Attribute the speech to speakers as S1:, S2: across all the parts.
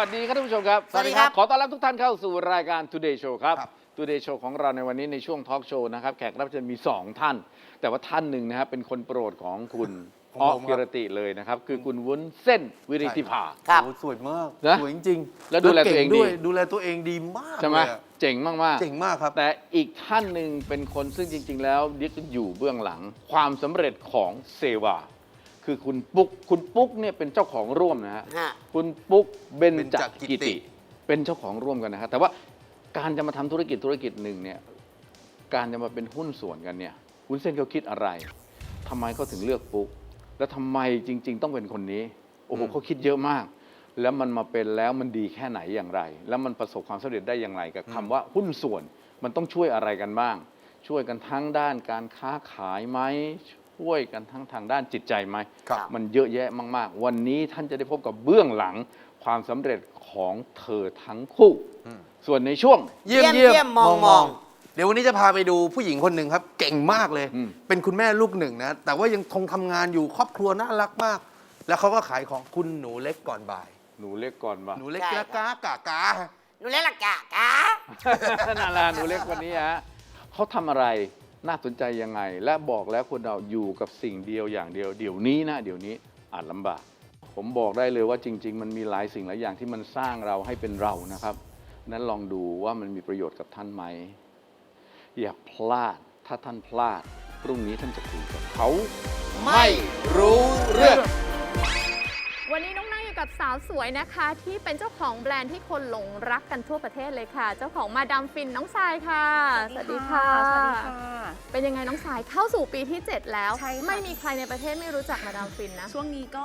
S1: สวัสดีครับท่านผู้ชมครับ
S2: สวัสดีครับ
S1: ขอต้อนรับทุกท่านเข้าสู่รายการ Today Show ครับ
S3: ครับ
S1: Today Show ของเราในวันนี้ในช่วงทอล์กโชว์นะครับ แขกรับเชิญมี 2 ท่าน แต่ว่าท่านหนึ่งนะครับเป็นคนโปรดของคุณ
S3: ของ
S1: อ้อ
S3: ผมครับ
S1: กิรติเลยนะครับ คือคุณวุ้นเส้นวิริธิภา
S2: ครับ
S3: โอ้สวยมาก
S1: นะ
S3: สวยจริงๆ
S1: แล้วดูแลตัวเองดี
S3: ด้วยดูแลตัวเองดีมาก
S1: ใช่ไหม
S3: เลยอะ
S1: เจ๋งมาก
S3: เจ๋งมากครับ
S1: ๆแต่อีกท่านหนึ่งเป็นคนซึ่งจริง ๆ แล้วดิกอยู่เบื้องหลังความสำเร็จของเซวา คือคุณปุ๊ก คุณปุ๊กเนี่ยเป็นเจ้าของร่วมนะฮะ
S2: ฮะ
S1: คุณปุ๊กเบนจ
S3: เบญจกิ
S1: กิ
S3: ติ
S1: ติ เป็นเจ้าของร่วมกันนะครับแต่ว่าการจะมาทำธุรกิจธุรกิจหนึ่งเนี่ยการจะมาเป็นหุ้นส่วนกันเนี่ยวุ้นเส้นเขาคิดอะไรทำไมเขาถึงเลือกปุ๊ก แล้วทำไมจริง ๆ ต้องเป็นคนนี้โอ้โหเขาคิดเยอะมาก แล้วมันมาเป็นแล้วมันดีแค่ไหนอย่างไร แล้วมันประสบความสำเร็จได้อย่างไรกับคำว่าหุ้นส่วนมันต้องช่วยอะไรกันบ้าง ช่วยกันทั้งด้านการค้าขายไหม ช่วยกันทั้งทางด้านจิตใจไหม
S3: ครับ
S1: มันเยอะแยะมาก ๆ วันนี้ท่านจะได้พบกับเบื้องหลังความสำเร็จของเธอทั้งคู่
S3: อืม
S1: ส่วนในช่วง
S3: เยี่ยม
S2: เยี่
S3: เยี่
S2: ย
S3: ย
S2: ม
S3: ม
S2: มองมอง
S3: เดี๋ยววันนี้จะพาไปดูผู้หญิงคนหนึ่งครับ เก่งมากเลย
S1: อืม
S3: เป็นคุณแม่ลูกหนึ่งนะ แต่ว่ายังคงทำงานอยู่ครอบครัวน่ารักมาก แล้วเขาก็ขายของคุณหนูเล็กก่อนบ่าย
S1: หนูเล็กก่อนว่า
S3: หนูเล็ก
S2: ใช่
S3: กะกากากา
S2: หนูเล่นละกะกะ
S1: นั่นแหละหนูเล็กคนนี้ฮะเขาทำอะไร น่าสนใจยังไง และบอกแล้วคนเราอยู่กับสิ่งเดียวอย่างเดียวเดี๋ยวนี้นะ เดี๋ยวนี้อาจลำบาก ผมบอกได้เลยว่าจริง ๆ มันมีหลายสิ่งหลายอย่างที่มันสร้างเราให้เป็นเรานะครับ นั้นลองดูว่ามันมีประโยชน์กับท่านไหม อย่าพลาดถ้าท่านพลาด พรุ่งนี้ท่านจะคุยกับเขา
S2: ไม่รู้เรื่อง
S4: กับสาวสวยนะคะ ที่เป็นเจ้าของแบรนด์ที่คนหลงรักกันทั่วประเทศเลยค่ะ เจ้าของมาดามฟินน้องทรายค่ะ
S5: สวัสดีค่ะ สวัสดีค่ะ
S4: เป็นยังไงน้องทรายเข้าสู่ปีที่ 7 แล้ว
S5: ใช่ค่ะ
S4: ไม่มีใครในประเทศไม่รู้จักมาดามฟินนะ
S5: ช่วงนี้ก็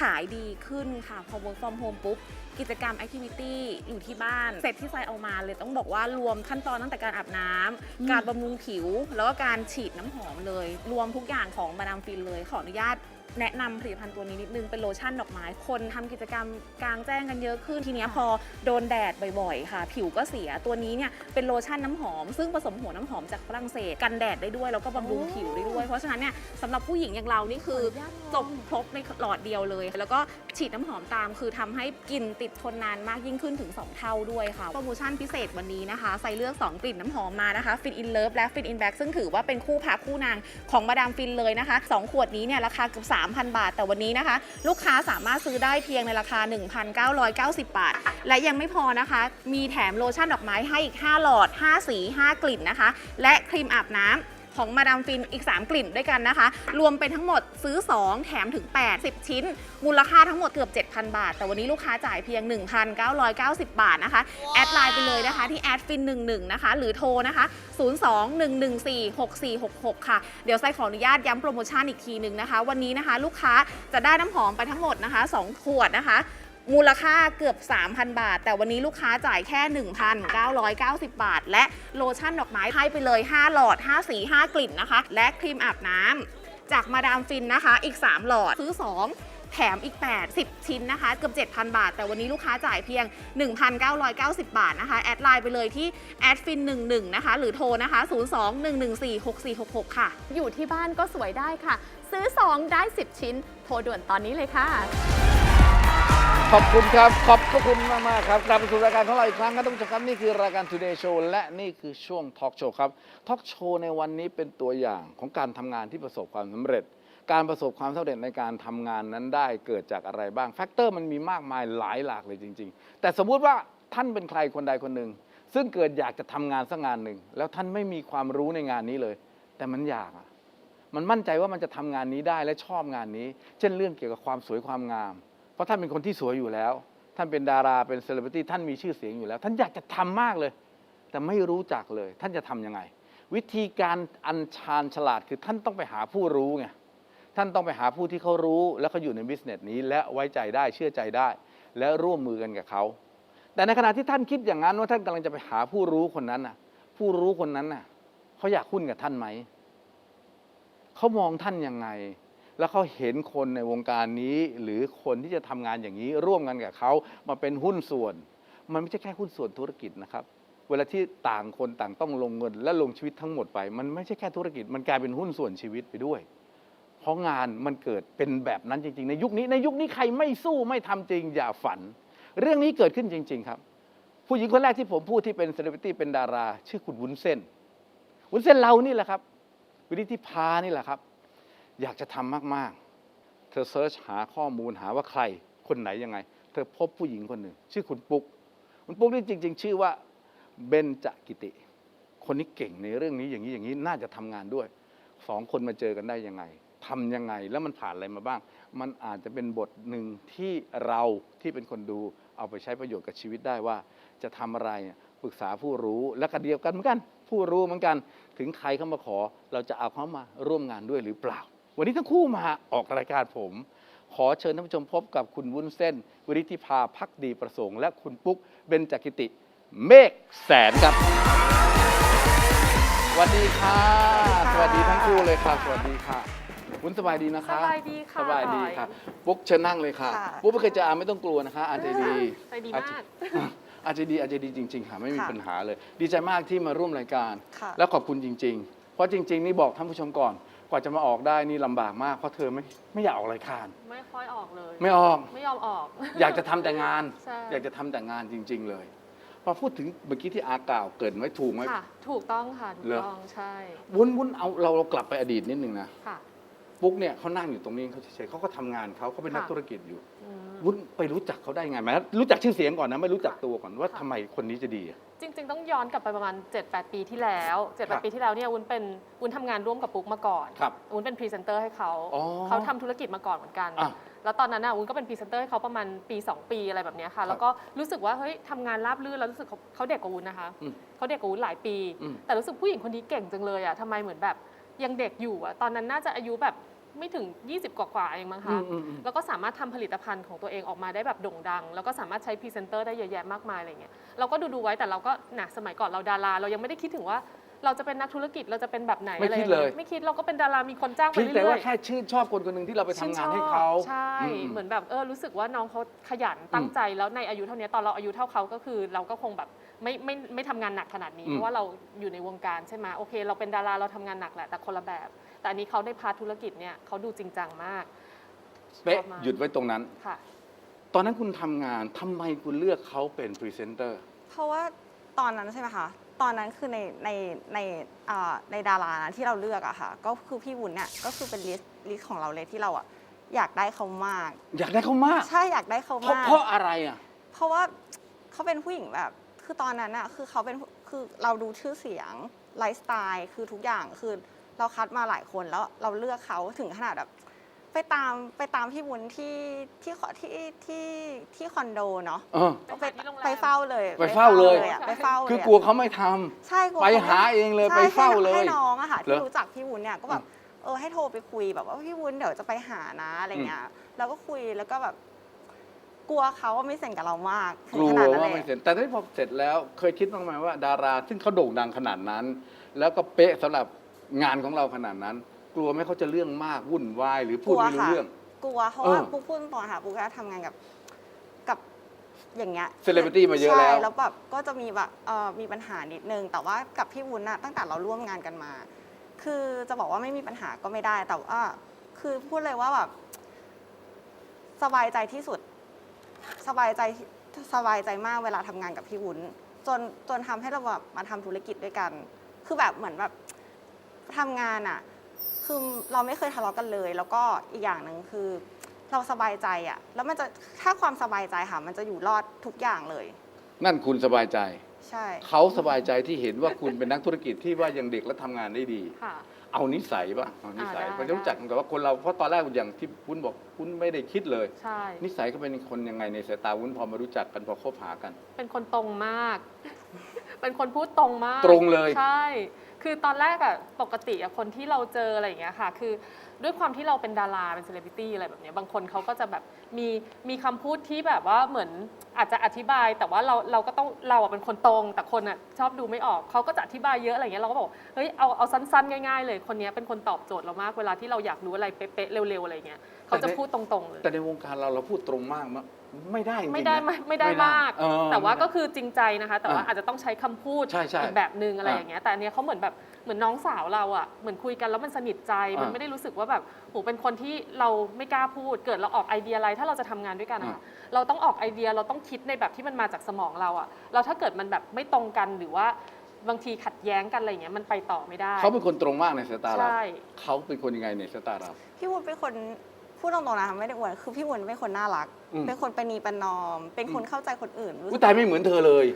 S5: ขายดีขึ้นค่ะ พอ work from home ปุ๊บ กิจกรรม activity อยู่ที่บ้าน เสร็จที่ไซเอามาเลยต้องบอกว่ารวมขั้นตอนตั้งแต่การอาบน้ำ การบำรุงผิว แล้วก็การฉีดน้ำหอมเลย รวมทุกอย่างของมาดามฟินเลย ขออนุญาต แนะนำผลิตภัณฑ์ตัวนี้นิดนึงเป็นโลชั่นดอกไม้ คนทำกิจกรรมกลางแจ้งกันเยอะขึ้นทีเนี้ยพอโดนแดดบ่อยๆ ค่ะ ผิวก็เสียตัวนี้เนี่ยเป็นโลชั่นน้ำหอม ซึ่งผสมหัวน้ำหอมจากฝรั่งเศสกันแดดได้ด้วยแล้วก็บำรุงผิวได้ด้วย เพราะฉะนั้นเนี่ยสำหรับผู้หญิงอย่างเรานี่คือ
S4: ขออนุญาตลอง
S5: จบครบในหลอดเดียวเลย แล้วก็ฉีดน้ำหอมตามคือทำให้กลิ่นติดทนนานมากยิ่งขึ้นถึง 2 เท่าด้วยค่ะ โปรโมชั่นพิเศษวันนี้นะคะใส่เลือก 2 กลิ่นน้ำหอมมานะคะ Fit in Love และ Fit in Back ซึ่งถือว่าเป็นคู่พาคู่นางของมาดามฟินเลยนะคะ 2 ขวดนี้เนี่ยราคาเกือบ3,000 บาท แต่วันนี้นะคะ ลูกค้าสามารถซื้อได้เพียงในราคา 1,990 บาท และยังไม่พอนะคะ มีแถมโลชั่นดอกไม้ให้อีก 5 หลอด 5 สี 5 กลิ่นนะคะ และครีมอาบน้ำ ของมาดามฟินอีก 3 กลิ่นด้วยกันนะคะ รวมเป็นทั้งหมดซื้อ 2 แถมถึง 8 10 ชิ้น มูลค่าทั้งหมดเกือบ 7,000 บาท แต่วันนี้ลูกค้าจ่ายเพียง 1,990 บาทนะคะ แอดไลน์ไปเลยนะคะที่แอดฟิน11นะคะ หรือโทรนะคะ 02-114-6466 ค่ะ เดี๋ยวไซขออนุญาตย้ำโปรโมชั่นอีกทีหนึ่งนะคะ วันนี้นะคะ ลูกค้าจะได้น้ำหอมไปทั้งหมดนะคะ 2 ขวดนะคะ มูลค่าเกือบ 3,000 บาท แต่วันนี้ลูกค้าจ่ายแค่ 1,990 บาท และโลชั่นดอกไม้ให้ไปเลย 5 หลอด 5 สี 5 กลิ่นนะคะ และครีมอาบน้ำจากมาดามฟินนะคะ อีก 3 หลอดซื้อ 2แถมอีก 8 10 ชิ้นนะคะ เกือบ 7,000 บาท แต่วันนี้ลูกค้าจ่ายเพียง 1,990 บาทนะคะ แอดไลน์ไปเลยที่แอดฟิน11 นะคะ หรือโทรนะคะ 02-114-6466 ค่ะ
S4: อยู่ที่บ้านก็สวยได้ค่ะ ซื้อ 2 ได้ 10 ชิ้น โทรด่วนตอนนี้เลยค่ะ
S1: ขอบคุณครับ ขอบพระคุณมากมากๆครับกลับมาสู่รายการของเราอีกครั้งครับท่านผู้ชมครับนี่คือรายการ Today Show และนี่คือช่วง Talk Show ครับ Talk Show ในวันนี้เป็นตัวอย่างของการทำงานที่ประสบความสำเร็จ การประสบความสำเร็จในการทำงานนั้นได้เกิดจากอะไรบ้างแฟกเตอร์มันมีมากมายหลายหลากเลยจริง ๆ แต่สมมุติว่าท่านเป็นใครคนใดคนหนึ่งซึ่งเกิดอยากจะทำงานสักงานหนึ่งแล้วท่านไม่มีความรู้ในงานนี้เลย แต่มันอยากอะมันมั่นใจว่ามันจะทำงานนี้ได้และชอบงานนี้ เช่นเรื่องเกี่ยวกับความสวยความงาม เพราะท่านเป็นคนที่สวยอยู่แล้ว ท่านเป็นดาราเป็นเซเลบริตี้ท่านมีชื่อเสียงอยู่แล้ว ท่านอยากจะทำมากเลย แต่ไม่รู้จักเลย ท่านจะทำยังไง วิธีการอันชาญฉลาดคือท่านต้องไปหาผู้รู้ไงท่านต้องไปหาผู้ที่เขารู้ แล้วเขาอยู่ในบิสเนสนี้ และไว้ใจได้เชื่อใจได้ และร่วมมือกันกับเขาแต่ในขณะที่ท่านคิดอย่างนั้นว่าท่านกำลังจะไปหาผู้รู้คนนั้นน่ะ ผู้รู้คนนั้นน่ะเขาอยากหุ้นกับท่านไหมเขามองท่านยังไง แล้วเขาเห็นคนในวงการนี้ หรือคนที่จะทำงานอย่างนี้ ร่วมกันกับเขามาเป็นหุ้นส่วน มันไม่ใช่แค่หุ้นส่วนธุรกิจนะครับ เวลาที่ต่างคนต่างต้องลงเงิน และลงชีวิตทั้งหมดไป มันไม่ใช่แค่ธุรกิจ มันกลายเป็นหุ้นส่วนชีวิตไปด้วย เพราะงานมันเกิดเป็นแบบนั้นจริง ๆ ในยุคนี้ในยุคนี้ใครไม่สู้ไม่ทำจริงอย่าฝัน เรื่องนี้เกิดขึ้นจริง ๆ ครับ ผู้หญิงคนแรกที่ผมพูดที่เป็นเซเลบริตี้เป็นดารา ชื่อคุณวุ้นเส้นวุ้นเส้นเรานี่แหละครับวินิธิพานี่แหละครับ อยากจะทำมากๆ เธอเซิร์ชหาข้อมูลหาว่าใคร คนไหนยังไง เธอพบผู้หญิงคนหนึ่ง ชื่อคุณปุ๊ก คุณปุ๊กนี่จริง ๆ ชื่อว่าเบนจกิติ คนนี้เก่งในเรื่องนี้อย่างนี้อย่างนี้น่าจะทำงานด้วยสองคนมาเจอกันได้ยังไงทำยังไงแล้วมันผ่านอะไรมาบ้าง มันอาจจะเป็นบทหนึ่งที่เราที่เป็นคนดูเอาไปใช้ประโยชน์กับชีวิตได้ว่า จะทำอะไรปรึกษาผู้รู้และก็เดียวกันเหมือนกัน ผู้รู้เหมือนกัน ถึงใครเข้ามาขอ เราจะเอาเขามาร่วมงานด้วยหรือเปล่า วันนี้ทั้งคู่มาออกรายการผม ขอเชิญท่านผู้ชมพบกับคุณวุ้นเส้น วิริธิภาพักดีประสงค์ และคุณปุ๊กเบญจกิติ เมฆแสนครับสวัสดีค่ะ สวัสดีทั้งคู่เลยค่ะ สวัสดีค่ะวุ้นสบายดีนะคะ
S4: สบายดีค่ะ
S1: สบายดี
S4: บอย
S1: ค่ะ ปุ๊กเชิญนั่งเลยค่ะ
S6: ค่ะ
S1: ปุ๊กไม่เคยเจออาไม่ต้องกลัวนะคะอาใจดี
S4: ใจดีมาก
S1: อาใจดีอาใจดีจริง ๆ ค่ะ ไม่มี
S6: ค่ะ
S1: ปัญหาเลย ดีใจมากที่มาร่วมรายการ
S6: ค่ะ
S1: แล้วขอบคุณจริง ๆ เพราะจริง ๆ นี่บอกท่านผู้ชมก่อน กว่าจะมาออกได้นี่ลำบากมากเพราะเธอไม่ไม่อยากออกรายการ
S4: ไม่ค่อยออกเลย
S1: ไม่ออก
S4: ไม่ยอมออก
S1: อยากจะทำแต่งาน
S4: ใช่
S1: อยากจะทำแต่งานจริง ๆ เลยพอพูดถึงเมื่อกี้ที่อากล่าวเกริดไว้ถูกไหม
S4: ค่ะ ถูกต้องค่ะ ถูก
S1: เหรอ
S4: ต้องใช่
S1: วุ้นวุ้นเอาเราเรากลับไปอดีตนิดนึงนะ
S4: ค่ะ
S1: ปุ๊กเนี่ยเขานั่งอยู่ตรงนี้เขาเฉยๆเขาก็ทำงานเขาเขาเป็นนัก
S4: ค่ะ
S1: ธุรกิจอยู่
S4: อืม
S1: วุ้นไปรู้จักเขาได้ไงไหมรู้จักชื่อเสียงก่อนนะไม่รู้จักตัวก่อนว่า
S4: ค่ะ
S1: ทำไมคนนี้จะดีอะ
S4: จริง ๆ ต้องย้อนกลับไปประมาณ 7-8 ปีที่แล้ว
S1: ครับ
S4: 7-8 ปีที่แล้วเนี่ยวุ้นเป็นวุ้นทำงานร่วมกับปุ๊กมาก่อน
S1: ครับ
S4: วุ้นเป็นพรีเซนเตอร์ให้เขา
S1: อ๋อ
S4: เขาทำธุรกิจมาก่อนเหมือนกัน
S1: อะ
S4: แล้วตอนนั้นน่ะวุ้นก็เป็นพรีเซนเตอร์ให้เขาประมาณปี 2 ปีอะไรแบบเนี้ยค่ะ แล้วก็รู้สึกว่าเฮ้ยทำงานราบรื่นแล้วรู้สึกเขาเขาเด็กกว่าวุ้นนะคะ
S1: อืม
S4: เขาเด็กกว่าวุ้นหลายปี
S1: อืม
S4: แต่รู้สึกผู้หญิงคนนี้เก่งจังเลยอะทำไมเหมือนแบบ ยังเด็กอยู่อะตอนนั้นน่าจะอายุแบบไม่ถึง 20 กว่าๆเองมั้ง
S1: อื
S4: คะ
S1: มอืมอืม
S4: แล้วก็สามารถทำผลิตภัณฑ์ของตัวเองออกมาได้แบบโด่งดัง แล้วก็สามารถใช้พรีเซนเตอร์ได้เยอะแยะมากมายอะไรเงี้ย เราก็ดูดูๆไว้แต่เราก็นะสมัยก่อนเราดารา เรายังไม่ได้คิดถึงว่าเราจะเป็นนักธุรกิจเราจะเป็นแบบไหน
S1: ไม่
S4: อะไร
S1: คิด
S4: อางงี้
S1: เลย
S4: ไม่คิดเราก็เป็นดารามีคนจ้างไป
S1: เพียงแต่
S4: เรื่
S1: ว่า
S4: อยๆ
S1: แค่ชื่นชอบคนคนหนึ่งที่เราไปทำงานให้
S4: ชื่นชอบ
S1: เขา
S4: ใช่
S1: อืม
S4: เหมือนแบบเออรู้สึกว่าน้องเขาขยันตั้งใจแล้วในอายุเท่านี้ตอนเราอายุเท่าเขาก็คือ เราก็คงแบบ ไม่ไม่ไม่ทำงานหนักขนาดนี้
S1: อืม
S4: เพราะว่าเราอยู่ในวงการใช่ไหมโอเค เราเป็นดาราเราทำงานหนักแหละแต่คนละแบบ แต่อันนี้เขาในพาร์ทธุรกิจเนี่ยเขาดูจริงจังมาก
S1: เป๊ะ
S4: ชอบมาก
S1: หยุดไว้ตรงนั้น
S4: ค่ะ
S1: ตอนนั้นคุณทำงานทำไมคุณเลือกเขาเป็นพรีเซนเตอร์
S6: เพราะว่าตอนนั้นใช่ไหมคะ ตอนนั้นคือในในในอ่าในดารานะที่เราเลือกอะค่ะ ก็คือพี่วุ้นเนี่ยก็คือเป็นลิสต์ลิสต์ของเราเลยที่เราอะอยากได้เขามาก
S1: อยากได้เขามาก
S6: ใช่อยากได้เขา
S1: เพราะ
S6: มาก
S1: เพราะอะไรอะ
S6: เพราะว่าเขาเป็นผู้หญิงแบบ คือตอนนั้นอะคือเขาเป็นคือเราดูชื่อเสียงไลฟ์สไตล์คือทุกอย่างคือเราคัดมาหลายคนแล้วเราเลือกเขาถึงขนาดแบบไปตามไปตามพี่วุ้นที่ที่ขอที่ที่ที่คอนโดเนาะ
S1: เออ
S6: ไป
S4: ไปหาที่โรงแรม
S6: ไปเฝ้าเลย
S1: ไปเฝ้าเลย
S6: อะไปเฝ้าเลย
S1: คือ
S6: อะ
S1: กลัวเขาไม่ทำ
S6: ใช่กลัว
S1: ไปหาเองเลย
S6: ใช่
S1: ไปเฝ้าเลย
S6: ให้น้องอะค่ะ
S1: เหร
S6: ที่
S1: อ
S6: รู้จักพี่วุ้นเนี่ยก็แบบเออให้โทรไปคุยแบบว่าพี่วุ้นเดี๋ยวจะไปหานะอะไรเงี้ยแล้วก็คุยแล้วก็แบบ กลัวเขาว่าไม่เซ็นกับเรามากถึ
S1: ก
S6: ง
S1: ลัว
S6: ขนาดนั้น
S1: ว่า
S6: เล
S1: ไม่
S6: ย
S1: เสร็จแต่ที่พอเสร็จแล้วเคยคิดบ้างไหมว่า ดารา ซึ่งเขาโด่งดังขนาดนั้น แล้วก็เป๊ะสำหรับงานของเราขนาดนั้น กลัวไหมเขาจะเรื่องมากวุ่นวายหรือพูดไม่รู้เรื่อง
S6: กลัวเพราะว่า
S1: เออ
S6: ปุ๊กพูดตรงๆค่ะปุ๊กก็ทำงานกับกับอย่างเงี้ย
S1: Celebrity มาเยอะแล้ว
S6: ใช่แล้วแบบก็จะมีแบบเอ่อมีปัญหานิดนึง แต่ว่ากับพี่วุ้นอะตั้งแต่เราร่วมงานกันมา คือจะบอกว่าไม่มีปัญหาก็ไม่ได้ แต่ว่าคือพูดเลยว่าแบบสบายใจที่สุด สบายใจสบายใจมากเวลาทำงานกับพี่วุ้น จนจนทำให้เราแบบมาทำธุรกิจด้วยกัน คือแบบเหมือนแบบทำงานอะคือเราไม่เคยทะเลาะกันเลย แล้วก็อีกอย่างหนึ่งคือ เราสบายใจอะแล้วมันจะถ้าความสบายใจค่ะมันจะอยู่รอดทุกอย่างเลย
S1: นั่นคุณสบายใจ
S6: ใช่
S1: เขาสบายใจที่เห็นว่าคุณเป็นนักธุรกิจที่ว่ายังเด็กและทำงานได้ดี
S4: ค่ะ
S1: เอานิสัยบ้างเอานิสัย
S4: อ่าได้
S1: ผมจะรู้จักแต่ว่าคนเราเพราะตอนแรกอย่างที่คุณบอกคุณไม่ได้คิดเลย
S4: ใช่
S1: นิสัยเขาเป็นคนยังไงในสายตาวุ้นพอมารู้จักกันพอคบหากัน
S4: เป็นคนตรงมาก เป็นคนพูดตรงมาก
S1: ตรงเลย
S4: ใช่ คือตอนแรกอะปกติอะคนที่เราเจออะไรอย่างเงี้ยค่ะ คือ ด้วยความที่เราเป็นดาราเป็นเซเลบริตี้อะไรแบบเนี้ยบางคนเขาก็จะแบบมีมีคำพูดที่แบบว่าเหมือนอาจจะอธิบาย แต่ว่าเราเราก็ต้องเราอะเป็นคนตรง แต่คนอะชอบดูไม่ออกเขาก็จะอธิบายเยอะอะไรเงี้ยเราก็บอกเฮ้ยเอาเอาสั้นๆ ง่ายๆ เลยคนเนี้ยเป็นคนตอบโจทย์เรามากเวลาที่เราอยากรู้อะไรเป๊ะๆเร็วๆอะไรเงี้ยเขาจะพูดตรงๆเลย
S1: แต่ในวงการเราเราพูดตรงมากมั้ยไม่ได้จริงๆ
S4: ไม่ได้
S1: นะ
S4: ไม่ไม่ได้มาก
S1: เออ
S4: แต่ว่าก็คือจริงใจนะคะ แต่ว่า
S1: อะ
S4: อาจจะต้องใช้คำพูด
S1: ใช่ใช่
S4: อีกแบบหนึ่งอะไร
S1: อะ
S4: อย่างเงี้ยแต่อันเนี้ยเขาเหมือนแบบ เหมือนน้องสาวเราอะเหมือนคุยกันแล้วมันสนิทใจ มัน
S1: อะ
S4: ไม่ได้รู้สึกว่าว่าแบบโหเป็นคนที่เราไม่กล้าพูด เกิดเราออกไอเดียอะไร ถ้าเราจะทำงานด้วยกันอะเราต้องออกไอเดียเราต้องคิดในแบบที่มันมาจากสมองเราอะเราถ้าเกิดมันแบบไม่ตรงกันหรือว่าบางทีขัดแย้งกันอะไรอย่างเงี้ยมันไปต่อไม่ได้
S1: เขาเป็นคนตรงมากในสายตาเรา
S4: ใช่
S1: เขาเป็นคนยังไงในสายตาเรา
S6: พี่วุ้นเป็นคน พูดตรงๆนะคะไม่ได้อวยคือพี่วุ้นเป็นคนน่ารัก
S1: อืม
S6: เป็นคนประนีประนอม เป็นคนเข้าใจคนอื่นรู้
S1: อุ้
S6: สึ
S1: ย
S6: ก
S1: ตายไม่เหมือนเธอเลย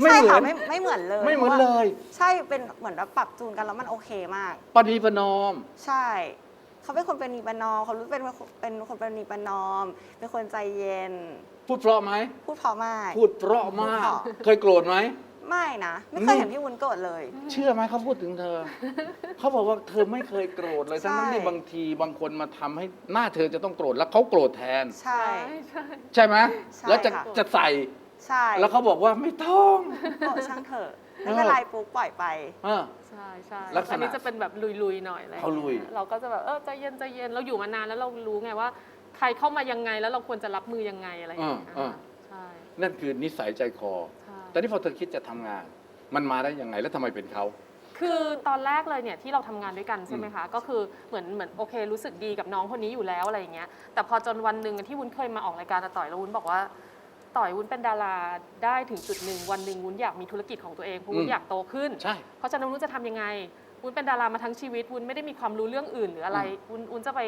S1: ไม่
S6: ใช่
S1: เหมื
S6: ค่ะ
S1: อน
S6: ไม่ไม่เหมือนเลย
S1: ไม่เหมือน
S6: พราะ
S1: เล
S6: ว่ายใช่เป็นเหมือนแบบปรับจูนกันแล้วมันโอเคมาก
S1: ปณีประนอม
S6: ใช่ เขาเป็นคนประนีประนอมเขารู้เป็นเป็นคนประนีประนอม เป็นคนใจเย็น
S1: พูดเพราะไหม
S6: พูดเพราะมาก
S1: พูดเพราะมาก
S6: พูดเพราะ
S1: เคยโกรธไหม
S6: ไม่นะ ไม่เคยเห็นพี่วุ้นโกรธเลย
S1: เชื่อไหมเขาพูดถึงเธอ เขาบอกว่าเธอไม่เคยโกรธเลย
S6: ใช่
S1: ทั้งนั้นที่บางทีบางคนมาทำให้หน้าเธอจะต้องโกรธแล้วเขาโกรธแทน
S6: ใช่
S4: ใช่
S1: ใช่ไหม
S6: ใช่
S1: แล้วจะ
S6: ค่ะ
S1: จะใส่
S6: ใช่
S1: แล้วเขาบอกว่าไม่ต้อง
S6: โกรธช่างเถอะไม่เป็นไรปุ๊บปล่อยไป
S1: เออ
S4: ใช่ใช่
S1: ลักษณะ
S4: อันนี้จะเป็นแบบลุยๆหน่อยอะไรอง
S1: เขาลุย
S4: เราก็จะแบบเออใจเย็นใจเย็นเราอยู่มานานแล้วเรารู้ไงว่า ใครเข้ามายังไงแล้วเราควรจะรับมือยังไงอะไรอย่างเงี้ย
S1: อ่า
S4: ใช่
S1: นั่นคือนิสัยใจคอ
S4: ใช่
S1: แต่ที่พอเธอคิดจะทำงาน มันมาได้ยังไงแล้วทำไมเป็นเขา
S4: คือตอนแรกเลยเนี่ยที่เราทำงานด้วยกันใช่ไหมคะ ก็คือเหมือนเหมือนโอเค รู้สึกดีกับน้องคนนี้อยู่แล้วอะไรอย่างเงี้ยแต่พอจนวันหนึ่งที่วุ้นเคยมาออกรายการอาต่อยแล้ววุ้นบอกว่า ต่อยวุ้นเป็นดาราได้ถึงจุดหนึ่งวันหนึ่งวุ้นอยากมีธุรกิจของตัวเองเพราะวุ้
S1: อื
S4: น
S1: ม
S4: อยากโตขึ้น
S1: ใช่
S4: เพราะฉะนั้นวุ้นจะทำยังไง วุ้นเป็นดารามาทั้งชีวิต วุ้นไม่ได้มีความรู้เรื่องอื่นหรืออะไร วุ้นวุ้นจะไป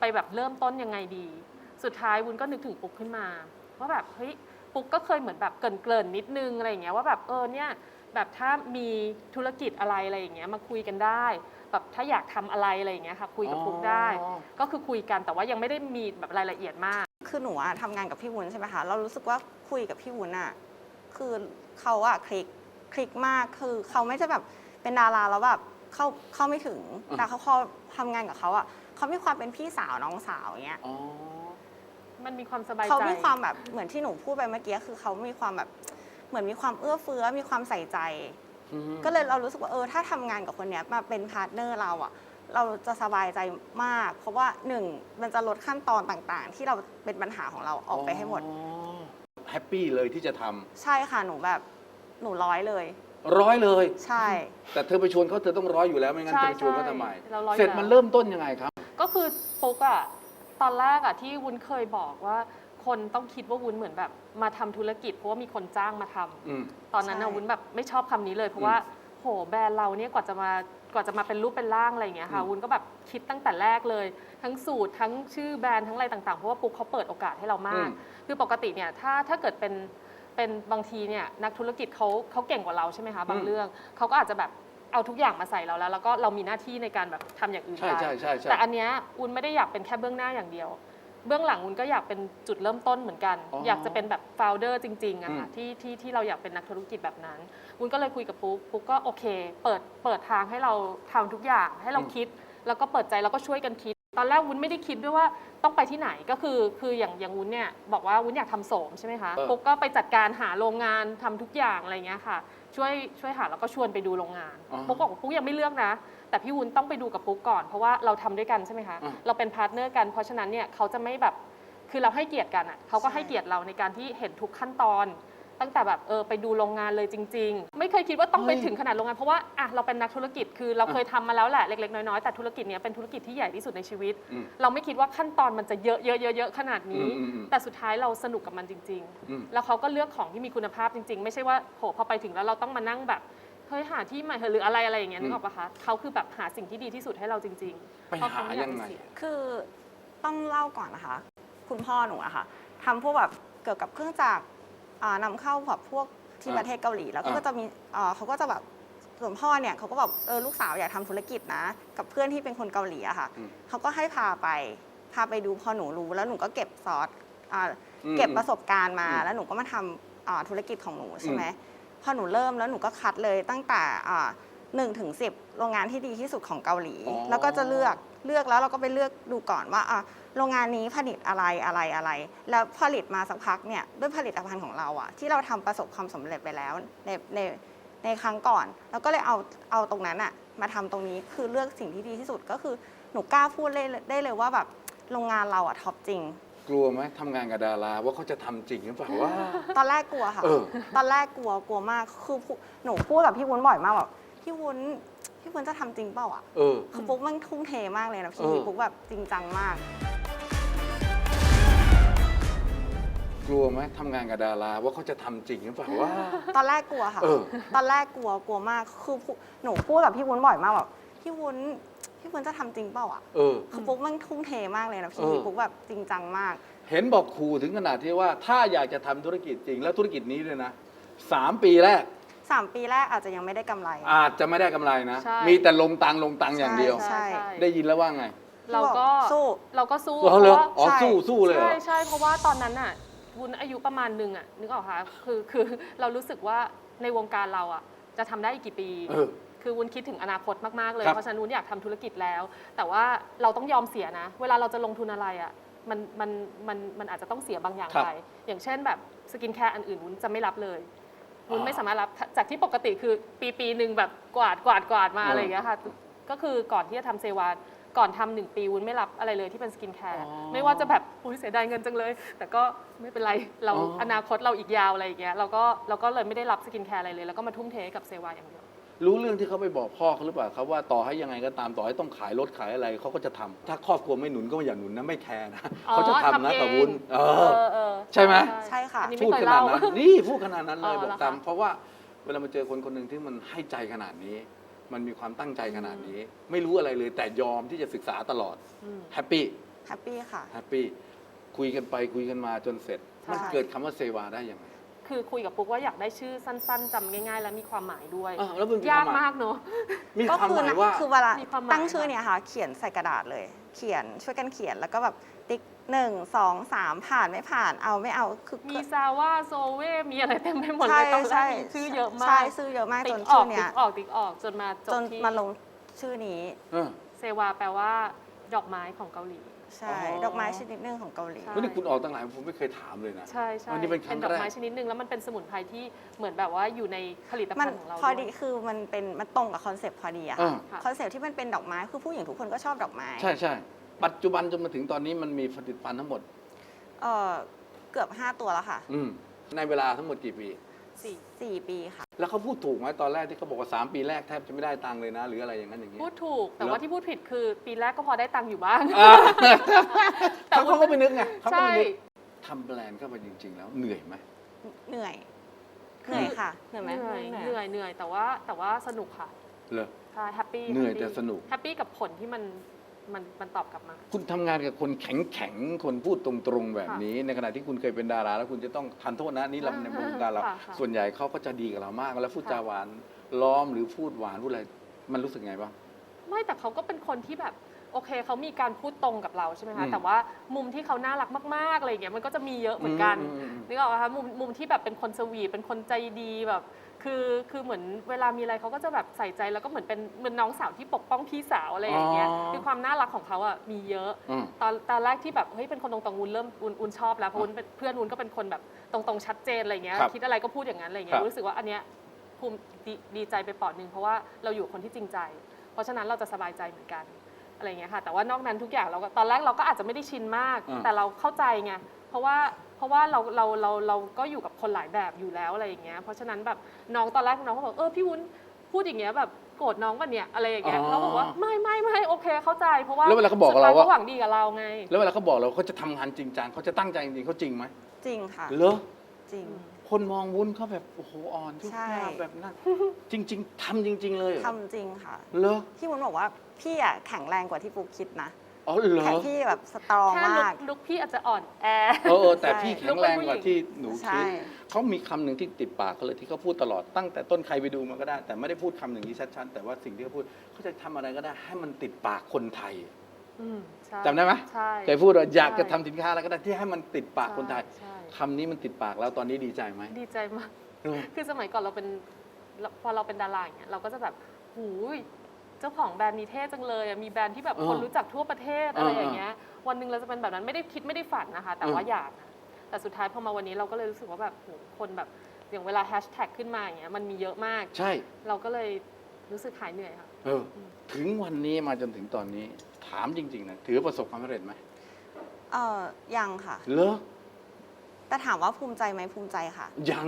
S4: ไปแบบเริ่มต้นยังไงดี สุดท้ายวุ้นก็นึกถึงปุ๊กขึ้นมาว่าแบบเฮ้ย ปุ๊กก็เคยเหมือนแบบเกรินเกรินๆนิดนึงอะไรอย่างเงี้ยว่าแบบเออเนี่ยแบบถ้ามีธุรกิจอะไรอะไรอย่างเงี้ยมาคุยกันได้ แบบถ้าอยากทำอะไรอะไรอย่างเงี้ยค่ะคุยกับปุ๊กได้
S1: อ๋อ
S4: ก็คือคุยกันแต่ว่ายังไม่ได้มีแบบรายละเอียดมาก
S6: คือหนูอะทำงานกับพี่วุ้นใช่ไหมคะเรารู้สึกว่าคุยกับพี่วุ้นอะคือเขาอะคลิกคลิกมากคือเขาไม่ใช่แบบเป็นดาราแล้วแบบเข้าเข้าไม่ถึง
S1: อะ
S6: แต่เขาพอทำงานกับเขาอะเขามีความเป็นพี่สาวน้องสาวอย่างเงี้ย
S1: อ๋อ
S4: มันมีความสบายใจ
S6: เขามีความแบบเหมือนที่หนูพูดไปเมื่อกี้คือเขามีความแบบเหมือนมีความเอื้อเฟื้อมีความใส่ใจ
S1: อืม
S6: ก็เลยเรารู้สึกว่าเออถ้าทำงานกับคนเนี้ยมาเป็นพาร์ทเนอร์เราอะเราจะสบายใจมาก เพราะว่าหนึ่งมันจะลดขั้นตอนต่างๆ ที่เราเป็นปัญหาของเราออกไปให้หมด
S1: อ๋อแฮปปี้เลยที่จะทำ
S6: ใช่ค่ะหนูแบบหนูร้อยเลย
S1: ร้อยเลย
S6: ใช่
S1: แต่เธอไปชวนเขาเธอต้องร้อยอยู่แล้วไม่งั้น
S4: ใช่
S1: เธอไปชวนเขาทำไม
S4: ใช่เราร้อย
S1: เสร็จ
S4: อยู่แล้ว
S1: มันเริ่มต้นยังไงครับ
S4: ก็คือปุ๊กอะ ตอนแรกอะที่วุ้นเคยบอกว่า คนต้องคิดว่าวุ้นเหมือนแบบมาทำธุรกิจเพราะว่ามีคนจ้างมาทำ
S1: อืม
S4: ตอนนั้นอะ
S6: ใช่
S4: วุ้นแบบไม่ชอบคำนี้เลย เพราะว่าโหแบรนด์เราเนี่ยกว่าจะมากว่าจะมาเป็นรูปเป็นร่างอะไรอย่างเงี้ยค่ะ
S1: อืม
S4: วุ้นก็แบบคิดตั้งแต่แรกเลย ทั้งสูตรทั้งชื่อแบรนด์ทั้งอะไรต่างๆเพราะว่าปุ๊กเขาเปิดโอกาสให้เรามาก คือปกติเนี่ยถ้าถ้าเกิดเป็นเป็นบางทีเนี่ยนักธุรกิจเขาเขาเก่งกว่าเราใช่ไหมคะบาง
S1: อืม
S4: เรื่องเขาก็อาจจะแบบ เอาทุกอย่างมาใส่เราแล้ว แล้วก็เรามีหน้าที่ในการแบบทำอย่างอื่น
S1: ใช่
S4: ไป
S1: ใช่ใช่ใช่
S4: แต่อันเนี้ยวุ้นไม่ได้อยากเป็นแค่เบื้องหน้าอย่างเดียว เบื้องหลังวุ้นก็อยากเป็นจุดเริ่มต้นเหมือนกัน
S1: อ๋ออ
S4: อยากจะเป็นแบบโฟลเดอร์จริงๆอะค่ะ
S1: อืม
S4: ที่ที่ที่เราอยากเป็นนักธุรกิจแบบนั้นวุ้นก็เลยคุยกับปุ๊กปุ๊กก็โอเค เปิดเปิดทางให้เราทำทุกอย่างให้เราคิด แล้วก็เปิดใจแล้วก็ช่วยกันคิด ตอนแรกวุ้นไม่ได้คิดด้วยว่าต้องไปที่ไหนก็คือคืออย่างอย่างวุ้นเนี่ยบอกว่าวุ้นอยากทำโสมใช่ไหมคะ
S1: เออ
S4: ปุ๊กก็ไปจัดการหาโรงงานทำทุกอย่างอะไรเงี้ยค่ะ ช่วยช่วยหาแล้วก็ชวนไปดูโรงงาน
S1: อ๋อ
S4: ปุ๊กบอกว่าปุ๊กยังไม่เลือกนะ แต่พี่วุ้นต้องไปดูกับปุ๊กก่อน เพราะว่าเราทำด้วยกันใช่ไหมคะ
S1: อะ
S4: เราเป็นพาร์ทเนอร์กัน เพราะฉะนั้นเนี่ยเขาจะไม่แบบ คือเราให้เกียรติกันอะเขาก็
S6: ใช่
S4: ให้เกียรติเราในการที่เห็นทุกขั้นตอน ตั้งแต่แบบเออไปดูโรงงานเลยจริง ๆ ไม่เคยคิดว่าต้องไป
S1: เฮ้ย
S4: ถึงขนาดโรงงานเพราะว่าอะเราเป็นนักธุรกิจคือเราเคยทำมาแล้วแหละเล็กๆน้อยๆแต่ธุรกิจเนี้ยเป็นธุรกิจที่ใหญ่ที่สุดในชีวิต
S1: อืม
S4: เราไม่คิดว่าขั้นตอนมันจะเยอะเยอะเยอะเยอะขนาดนี้
S1: อืมอืมอืม
S4: แต่สุดท้ายเราสนุกกับมันจริง
S1: อืม
S4: ๆ แล้วเขาก็เลือกของที่มีคุณภาพจริง ๆ ไม่ใช่ว่าโหพอไปถึงแล้วเราต้องมานั่งแบบเฮ้ยหาที่ใหม่เถอะหรืออะไรอะไรอย่างเงี้ยนึกออกปะคะเขาคือแบบหาสิ่งที่ดีที่สุดให้เราจริงๆ
S1: ไป
S4: เพระเข
S1: หา
S4: ม่อ
S1: ยังไง
S4: เสี
S6: คือต้องเล่าก่อนนะคะ คุณพ่อหนูอะค่ะทำพวกแบบเกี่ยวกับเครื่องจักร อ่านำเข้าแบบพวกที่
S1: อ่า
S6: ประเทศเกาหลี แล้วก็
S1: อ่า
S6: จะมีอ่าเขาก็จะแบบส่วนพ่อเนี่ยเขาก็แบบเออลูกสาวอยากทำธุรกิจนะ กับเพื่อนที่เป็นคนเกาหลีอะค่ะ
S1: อืม
S6: เขาก็ให้พาไปพาไปดูพอหนูรู้แล้วหนูก็เก็บซอสอ่า
S1: อืม
S6: เก็บประสบการณ์มา
S1: อืม
S6: แล้วหนูก็มาทำอ่าธุรกิจของหนูใช่ไหมพอหนูเริ่มแล้วหนูก็คัดเลยตั้งแต่หนึ่งถึงสิบโรงงานที่ดีที่สุดของเกาหลี
S1: อ๋อ
S6: แล้วก็จะเลือกเลือกแล้วเราก็ไปเลือกดูก่อนว่าอะ โรงงานนี้ผลิตอะไรอะไรอะไร แล้วผลิตมาสักพักเนี่ยด้วยผลิตภัณฑ์ของเราอะที่เราทำประสบความสำเร็จไปแล้วในในในครั้งก่อน แล้วก็เลยเอาเอาตรงนั้นอะมาทำตรงนี้คือเลือกสิ่งที่ดีที่สุดก็คือหนูกล้าพูดเลยได้เลยว่าแบบโรงงานเราอะท็อปจริง
S1: กลัวไหมทำงานกับดาราว่าเขาจะทำจริงหรือเปล่าว่า
S6: ตอนแรกกลัวค่ะ
S1: เออ
S6: ตอนแรกกลัวกลัวมากคือพูหนูพูดกับพี่วุ้นบ่อยมากแบบพี่วุ้นพี่วุ้นจะทำจริงเปล่าอะ
S1: เออ
S6: คือปุ๊กมันทุ่มเทมากเลยนะ
S1: เอ
S6: พี่
S1: อ
S6: ปุ๊กแบบจริงจังมาก
S1: กลัวไหมทำงานกับดาราว่าเขาจะทำจริงหรือเปล่าว่า
S6: ตอนแรกกลัวค่ะ
S1: เออ
S6: ตอนแรกกลัวกลัวมากคือพูหนูพูดกับพี่วุ้นบ่อยมากแบบพี่วุ้นพี่วุ้นจะทำจริงเปล่าอะ
S1: เออ
S6: คือปุ๊กมันทุ่มเทมากเลยนะ
S1: เอ
S6: พี่
S1: อ
S6: ปุ๊กแบบจริงจังมาก
S1: เห็นบอกครูถึงขนาดที่ว่า ถ้าอยากจะทำธุรกิจจริง แล้วธุรกิจนี้ด้วยนะสามปีแรก
S6: สามปีแรกอาจจะยังไม่ได้กำไร
S1: อาจจะไม่ได้กำไรนะ
S4: ใช่
S1: มีแต่ลงตังค์ลงตังค์อย่างเดียว
S6: ใช่
S1: ได้ยินแล้วว่าไง
S4: เราก็
S6: สู้
S4: เราก็สู้
S1: อ๋อเหรอ
S4: พราะว่า
S1: อ๋อ
S6: ใช่
S1: สู้สู้เลยเหร
S4: ใช่
S1: อ
S4: ใช่เพราะว่าตอนนั้นน่ะ วุ้นอายุประมาณหนึ่งอะนึกออกคะคือคือเรารู้สึกว่าในวงการเราอะจะทำได้อีกกี่ปี
S1: เออ
S4: คือวุ้นคิดถึงอนาคตมากๆเลย
S1: ครับ
S4: เพราะฉะนั้นวุ้นอยากทำธุรกิจแล้ว แต่ว่าเราต้องยอมเสียนะ เวลาเราจะลงทุนอะไรอะมันมันมันมันอาจจะต้องเสียบางอย่าง
S1: ครับ
S4: ไป อย่างเช่นแบบสกินแคร์อันอื่นวุ้นจะไม่รับเลยวุ้น
S1: อ่า
S4: ไม่สามารถรับจากที่ปกติคือปีปีหนึ่งแบบกวาดกวาดกวาดมา
S1: เอออ
S4: อะไรอย่างเงี้ยค่ะ ก็คือก่อนที่จะทำเซวา ก่อนทำหนึ่งปีวุ้นไม่รับอะไรเลยที่เป็นสกินแคร์
S1: อ๋อ
S4: ไม่ว่าจะแบบอุ้ยเสียดายเงินจังเลย แต่ก็ไม่เป็นไรเรา
S1: อ๋ออ
S4: อนาคตเราอีกยาวอะไรอย่างเงี้ยเราก็เราก็เลยไม่ได้รับสกินแคร์อะไรเลยแล้วก็มาทุ่มเทให้กับเซวาอย่างเดียว
S1: รู้เรื่องที่เขาไปบอกพ่อเขาหรือเปล่าครับว่าต่อให้ยังไงก็ตามต่อให้ต้องขายรถขายอะไรเขาก็จะทำถ้าครอบครัวไม่หนุนก็ไม่อยากหนุนนะไม่แคร์นะ
S4: อ๋อ
S1: เขาจะทำนะ
S4: ทำเอง
S1: กับวุ้นเอ
S4: เอ
S1: อ
S4: อเออ
S1: ใช่ไหม
S6: ใช่ค่ะ
S4: อันนี้
S1: พู
S4: ไม่
S1: ด
S4: เคย
S1: ขนาด
S4: เล่า
S1: นั้นนี่พูดขนาดนั้นเลย
S4: อ๋อ
S1: บอก
S4: เหรอคะ
S1: ตามเพราะว่าเวลามาเจอคนคนหนึ่งที่มันให้ใจขนาดนี้ มันมีความตั้งใจขนาดนี้ ไม่รู้อะไรเลยแต่ยอมที่จะศึกษาตลอด
S4: อืม
S1: แฮปปี้
S6: แฮปปี้ค่ะ
S1: แฮปปี้คุยกันไปคุยกันมาจนเสร็จ
S4: ใช่
S1: มันเกิดคำว่าเซวาได้ยังไง
S4: คือคุยกับปุ๊กว่าอยากได้ชื่อสั้น ๆจำง่าย ๆ และมีความหมายด้วย
S1: อ้าวแล้วมันมี
S4: ยาก
S1: ความหมาย
S4: มากเนอะ
S1: มี
S6: ก็
S1: ความ
S6: คื
S1: หมายว่า
S6: คือเวลา
S4: มีความหมาย
S6: ตั้งชื่อเนี่ยค่ะ เขียนใส่กระดาษเลย เขียนช่วยกันเขียนแล้วก็แบบติ๊กหนึ่งสองสามผ่านไม่ผ่านเอาไม่เอาคือ
S4: มีซาว่าโซเวมีอะไรเต็มไปหมดเล
S6: ใช่
S4: ยตอนแร
S6: ใช่
S4: กมีชื่อเยอะมาก
S6: ใช่ชื่อเยอะมากจ
S4: ติ๊
S6: น
S4: กออ
S6: ชื่
S4: ก
S6: อเนี้
S4: ติ๊
S6: ย
S4: กออกติ๊กออกจนมาจ
S6: จ
S4: บ
S6: น
S4: ที่
S6: มาลงชื่อนี้
S1: เออ
S4: เซวาแปลว่าดอกไม้ของเกาหลี
S6: ใช่
S1: อ๋อ
S6: ดอกไม้ชนิดหนึ่งของเกาหลี
S4: ใช่
S1: วันนี้คุณออกตั้งหลายผมไม่เคยถามเลยนะ
S4: ใช่ใช่
S1: อันนี้เป็นครั้ง
S4: ดอก
S1: แรก
S4: ไม้ชนิดหนึ่งแล้วมันเป็นสมุนไพรที่เหมือนแบบว่าอยู่ในผลิต
S6: มั
S4: ภั
S6: น
S4: ณฑ์ของเรา
S6: พอดี
S4: ด้วย
S6: คือมันเป็นมันตรงกับคอนเซปต์พอดีอะ
S1: อ่า
S6: ค่ะ คอนเซปต์ที่มันเป็นดอกไม้คือผู้หญิงทุกคนก็ชอบดอกไม้
S1: ใช่ใช่ปัจจุบันจนมาถึงตอนนี้มันมีผลิตภัณฑ์ทั้งหมด
S6: เออเกือบ 5 ตัวแล้วค่ะ
S1: อืมในเวลาทั้งหมดกี่ปี
S4: สี่
S6: 4ปีค่ะ
S1: แล้วเขาพูดถูกไหมตอนแรกที่เขาบอกว่า 3 ปีแรกแทบจะไม่ได้ตังค์เลยนะ หรืออะไรอย่างนั้นอย่างนี้
S4: พูดถูกแต่
S1: เหรอ
S4: ว่าที่พูดผิดคือปีแรกก็พอได้ตังค์อยู่บ้าง
S1: อ่า
S4: แต่
S1: เขา
S4: วุ้น
S1: เขาก็ไม่นึกไงเขาก็
S4: ใช่
S1: ไม่นึกทำแบรนด์เข้าไปจริง ๆ แล้วเหนื่อยไหม
S6: เหนื่อย เหนื่อยค่ะ เหนื่อยไหม
S4: เหนื่อย
S6: ไม่
S4: เหนื่อยเหนื่อยแต่ว่าแต่ว่าสนุกค่ะ
S1: เหรอ
S4: ใช่แฮปปี้
S1: เหนื่อยแต่สนุก
S4: แฮปปี้กับผลที่มัน มันมันตอบกลับมา
S1: คุณทำงานกับคนแข็งแข็งๆคนพูดตรงๆแบบนี้ ในขณะที่คุณเคยเป็นดาราแล้วคุณจะต้องทันโทษนะนี่เราในวงการเรา
S4: ค่ะค่ะ
S1: ส่วนใหญ่เขาก็จะดีกับเรามาก แล้วพูด
S4: ค่ะ
S1: จาหวานล้อมหรือพูดหวานพูดอะไรมันรู้สึกไงบ้าง
S4: ไม่แต่เขาก็เป็นคนที่แบบโอเคเขามีการพูดตรงกับเราใช่ไหม
S1: อื
S4: คะ
S1: ม
S4: แต่ว่ามุมที่เขาน่ารักมากๆอะไรอย่างเงี้ยมันก็จะมีเยอะเหมือนกัน
S1: อืมอืมอืม
S4: นึกออกไหมคะมุมมุมที่แบบเป็นคนสวีทเป็นคนใจดีแบบ คือคือเหมือนเวลามีอะไรเขาก็จะแบบใส่ใจแล้วก็เหมือนเป็นเหมือนน้องสาวที่ปกป้องพี่สาวอะไรอย่างเงี้ย
S1: อ๋อ
S4: คือความน่ารักของเขาอะมีเยอะ
S1: อืม
S4: ตอนตอนแรกที่แบบเฮ้ยเป็นคนตรงๆวุ้นเริ่มวุ้นวุ้นชอบแล้วเพราะวุ้นเป็นเพื่อนวุ้นก็เป็นคนแบบตรงๆชัดเจนอะไรเงี้ย
S1: ครับ
S4: คิดอะไรก็พูดอย่างนั้นอะไรเงี้
S1: ครั
S4: ย
S1: บ
S4: รู้สึกว่าอันเนี้ยภูมิดีดีใจไปปอดหนึ่งเพราะว่าเราอยู่กับคนที่จริงใจ เพราะฉะนั้นเราจะสบายใจเหมือนกันอะไรเงี้ยค่ะแต่ว่านอกนั้นทุกอย่างเราก็ตอนแรกเราก็อาจจะไม่ได้ชินมาก
S1: อ่า
S4: แต่เราเข้าใจไง เพราะว่าเพราะว่าเราเราเราเราก็อยู่กับคนหลายแบบอยู่แล้วอะไรอย่างเงี้ยเพราะฉะนั้นแบบน้องตอนแรกน้องก็บอกเออพี่วุ้นพูดอย่างเงี้ยแบบโกรธน้องปะเนี่ยอะไรอย่างเงี้ยเราบอกว่าไม่ไม่ไม่โอเคเข้าใจ เพราะว่า
S1: แล้วเวลาเขาบอกกับเรา
S4: สุดท้ย
S1: ว่า
S4: หวังดีกับเราไง
S1: แล้วเวลาเขาบอกเราเขาจะทำงานจริงจังเขาจะตั้งใจจริงๆเขาจริงไหม
S6: จริงค่ะ
S1: เหรอ
S6: จริง
S1: คนมองวุ้นเขาแบบโอ้โหอ่อนทุก
S6: ใช่
S1: อย่างแบบนั้น จริง ๆทำจริง ๆ เลยเหรอ
S6: ทำจริงค่ะ
S1: เหรอ
S6: พี่วุ้นบอกว่าพี่อะแข็งแรงกว่าที่ปุ๊กคิดนะ
S1: อ๋อเหรอ
S6: แข็งพี่แบบสตรอง
S4: แค่ลุ
S6: มาก
S4: ก ลุกพี่อาจจะอ่อนแอ
S1: เออเออแต่
S6: ใช่
S1: พี่แข็งแรงกว่าที่หนู
S6: ใช่
S1: คิดเขามีคำหนึ่งที่ติดปากเขาเลยที่เขาพูดตลอดตั้งแต่ต้นใครไปดูมันก็ได้ แต่ไม่ได้พูดคำหนึ่งที่ชัดๆแต่ว่าสิ่งที่เขาพูดเขาจะทำอะไรก็ได้ให้มันติดปากคนไทย
S4: อืมใช่
S1: จำได้ไหม
S4: ใช่
S1: เคยพูดว่าอยาก
S4: ใช่
S1: จะทำสินค้าอะไรก็ได้ที่ให้มันติดปากคนไทย
S4: ใช่
S1: คำนี้มันติดปากแล้วตอนนี้ดีใจไหม
S4: ดีใจมาก
S1: เออ
S4: คือสมัยก่อนเราเป็นพอเราเป็นดาราอย่างเงี้ยเราก็จะแบบหูย เจ้าของแบรนด์นี้เท่จังเลยอะมีแบรนด์ที่แบบ
S1: เออ
S4: คนรู้จักทั่วประเทศ
S1: เออ
S4: อะไรอย่างเงี้ย วันหนึ่งเราจะเป็นแบบนั้นไม่ได้คิดไม่ได้ฝันนะคะ แต่ว่า
S1: เออ
S4: อยากนะแต่สุดท้ายพอมาวันนี้เราก็เลยรู้สึกว่าแบบโหคนแบบอย่างเวลาแฮชแท็กขึ้นมาอย่างเงี้ยมันมีเยอะมาก
S1: ใช่
S4: เราก็เลยรู้สึกหายเหนื่อยค่ะ
S1: เออ ถึงวันนี้มาจนถึงตอนนี้ ถามจริง ๆ นะ ถือว่าประสบความสำเร็จไหม
S6: เออยังค่ะ
S1: เหรอ
S6: แต่ถามว่าภูมิใจไหมภูมิใจค่ะ
S1: ยัง